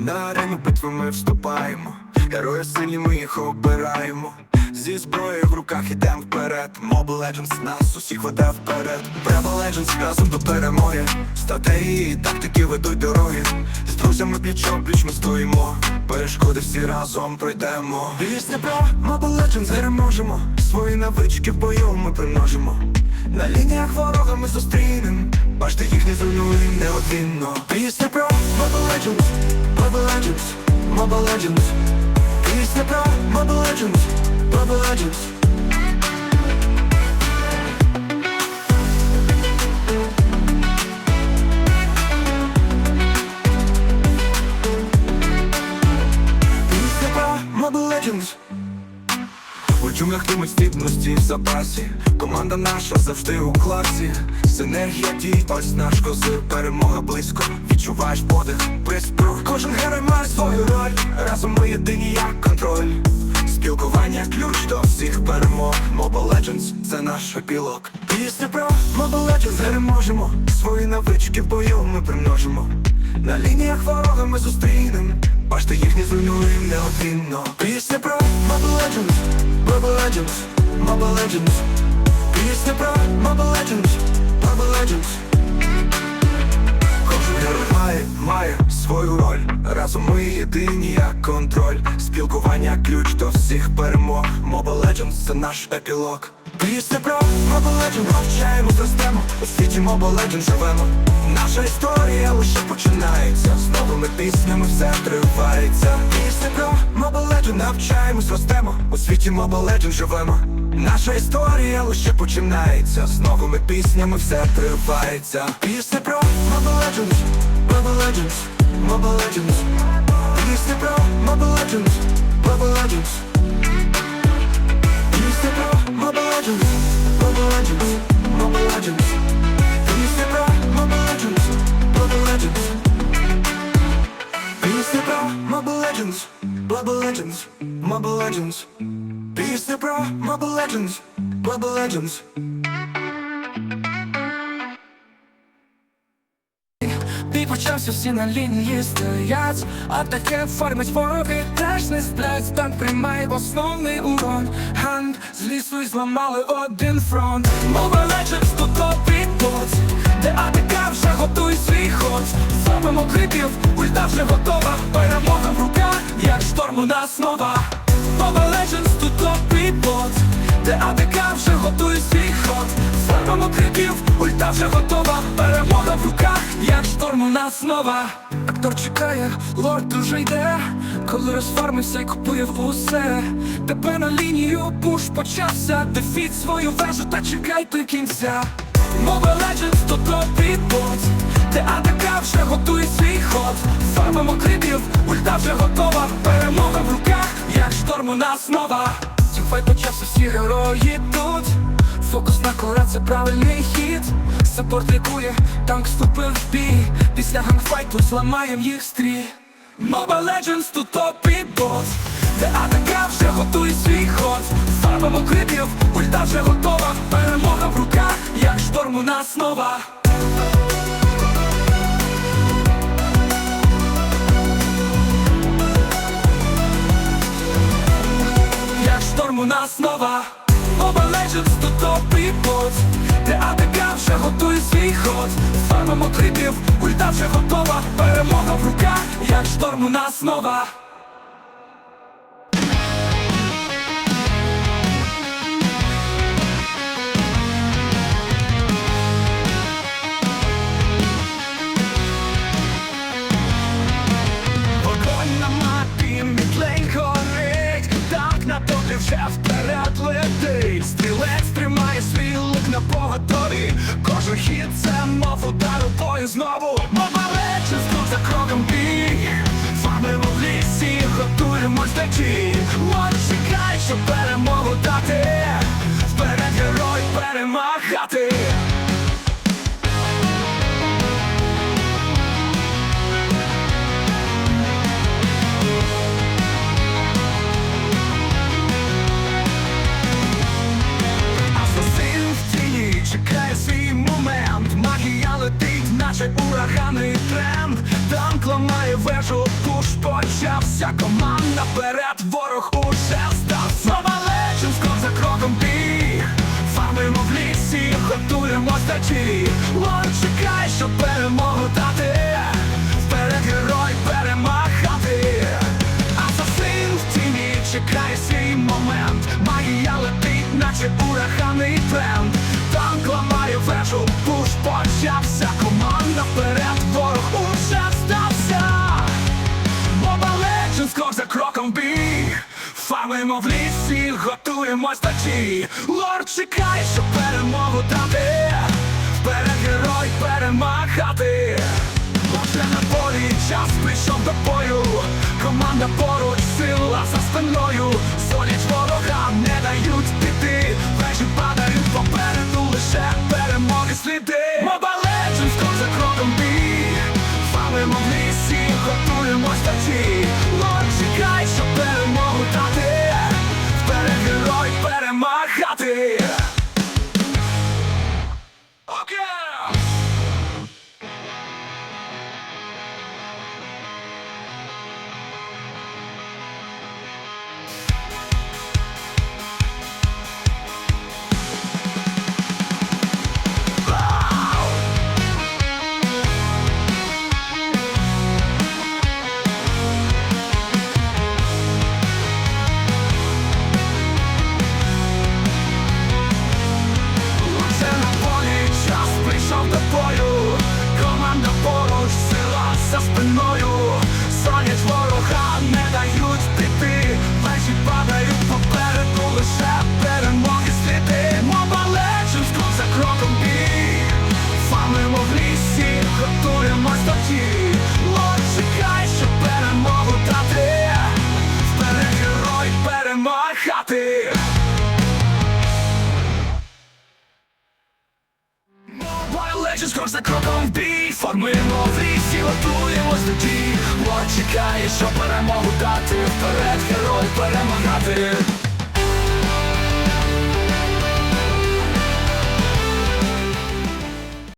На арену битви ми вступаємо, герої сильні, ми їх обираємо. Зі зброєю в руках ідем вперед. Mobile Legends нас усіх веде вперед. Bravo Legends разом до перемоги. Стратегії і тактики ведуть дороги. З друзями пліч пліч ми стоїмо. Перешкоди всі разом пройдемо. Пісня про Mobile Legends переможемо. Свої навички в бою ми примножимо. На лініях ворога ми зустрінем. Бачите, їх не зруйнуємо неодмінно. Пісня про Mobile Legends, Mobile Legends, Mobile Legends. Пісня про Mobile Legends, Mobile Legends. Тими в запасі. Команда наша завжди у класі. Синергія дій, ось наш козир Перемога близько, відчуваєш подих Приспрух, кожен герой має свою роль. Разом ми єдині як контроль. Спілкування ключ до всіх перемог. Mobile Legends – це наш епілог. Пісня про Mobile Legends. Переможемо. Свої навички в бою ми примножимо. На лініях ворога ми зустрінем. Бачите, їх не зруйнуємо неодмінно. Пісня про Mobile Legends. Mobile Legends Mobile Legends. Пісня про Mobile Legends? Mobile Legends. Кожен має, має свою роль. Разом ми єдині як контроль. Спілкування ключ до всіх перемог. Mobile Legends це наш епілог Пісня про Mobile Legends Навчаємо У світі Legends живемо. Наша історія лише починається. З новими піснями все тривається. Пісня про Legends Навчаємось, ростемо. У світі Legends живемо. Наша історія лише починається. З новими піснями все тривається. Пісня про Legends Mobile Legends Пісня про Mobile Legends Legends Mobile Legends. Пісня про Mobile Legends Mobile Legends. Бій почався, всі на лінії стоять Атаки формить вороги, теж не сплять Танк приймає основний урон. Ганд з лісу й зламали один фронт. Mobile Legends тут топить бот. Де АТК вже готує свій ход Зробимо крипів, ульта вже готова як шторм у нас Mobile Legends тут топить бот. Де АТК вже готує свій ход. Зробимо крипів, ульта вже готова. Перемога в руках, як шторм у нас нова. Актор чекає, лорд уже йде. Коли розфармився і купує в усе. Тебе на лінію пуш почався. Дефіт свою вежу та чекайте кінця. Mobile Legends то топить бот. Де АДК вже готує свій ход Фармимо крипів, ульта вже готова. Перемога в руках, як шторм у нас нова. Тімфайт почався, всі герої тут. Фокус на кора, це правильний хід. Саппорт лікує, танк вступив в бій. Після гангфайту зламаєм їх стрій. Mobile Legends тут топить бос Де АТК вже готує свій ход. Фарбимо крипів, ульта вже готова. Перемога в руках, як шторм у нас нова Фармимо крипів, культа вже готова Перемога в руках, як шторм у нас нова поготові Кожен хід це мов удар у бою знову. Мова речі знов за кроком бій Фармимо в лісі, готуємось до Може чекай, щоб перемогу дати. Вперед герой перемагати ворог уже здався Mobile Legends, крок за кроком біг. Фармимо в лісі, готуємо стачі Лор чекає, щоб перемогу дати. Вперед герой перемагати. Асасин в тіні чекає свій момент. Магія летить, наче ураганний тренд Танк ламає вежу, пуш почався Фармимо в лісі, готуємось тачі Лорд чекає, щоб перемогу дати. Вперед герой перемагати. Уже на полі час прийшов до бою. Команда поруч, сила за спиною. Сонять ворога, не дають піти. Плечі падають в бій Формуємо в лісі, готуємось до дій. Лорд чекає, що перемогу дати. Вперед герой перемагати